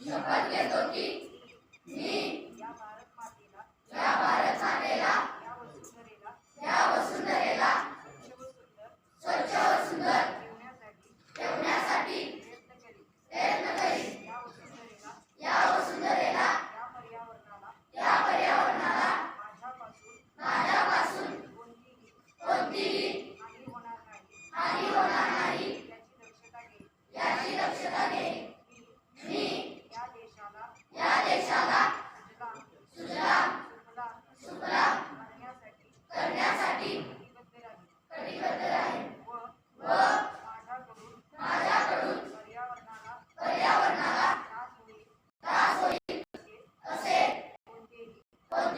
शपथ घेतो की Okay.